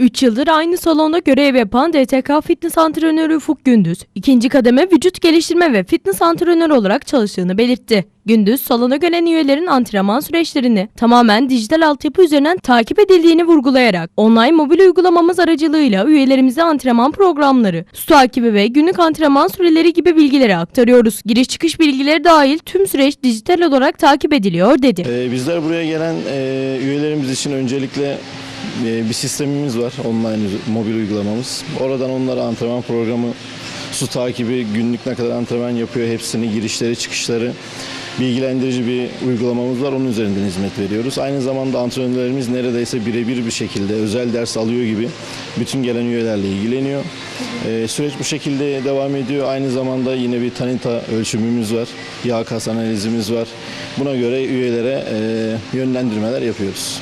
3 yıldır aynı salonda görev yapan DTK fitness antrenörü Ufuk Gündüz, ikinci kademe vücut geliştirme ve fitness antrenörü olarak çalıştığını belirtti. Gündüz, salona gelen üyelerin antrenman süreçlerini tamamen dijital altyapı üzerinden takip edildiğini vurgulayarak online mobil uygulamamız aracılığıyla üyelerimize antrenman programları, su takibi ve günlük antrenman süreleri gibi bilgileri aktarıyoruz. Giriş çıkış bilgileri dahil tüm süreç dijital olarak takip ediliyor dedi. Ee, bizler buraya gelen e, üyelerimiz için öncelikle bir sistemimiz var. Online mobil uygulamamız. Oradan onlara antrenman programı, su takibi, günlük ne kadar antrenman yapıyor hepsini, girişleri, çıkışları bilgilendirici bir uygulamamız var. Onun üzerinden hizmet veriyoruz. Aynı zamanda antrenörlerimiz neredeyse birebir bir şekilde özel ders alıyor gibi bütün gelen üyelerle ilgileniyor. Ee, süreç bu şekilde devam ediyor. Aynı zamanda yine bir tanita ölçümümüz var. Yağ kas analizimiz var. Buna göre üyelere e, yönlendirmeler yapıyoruz.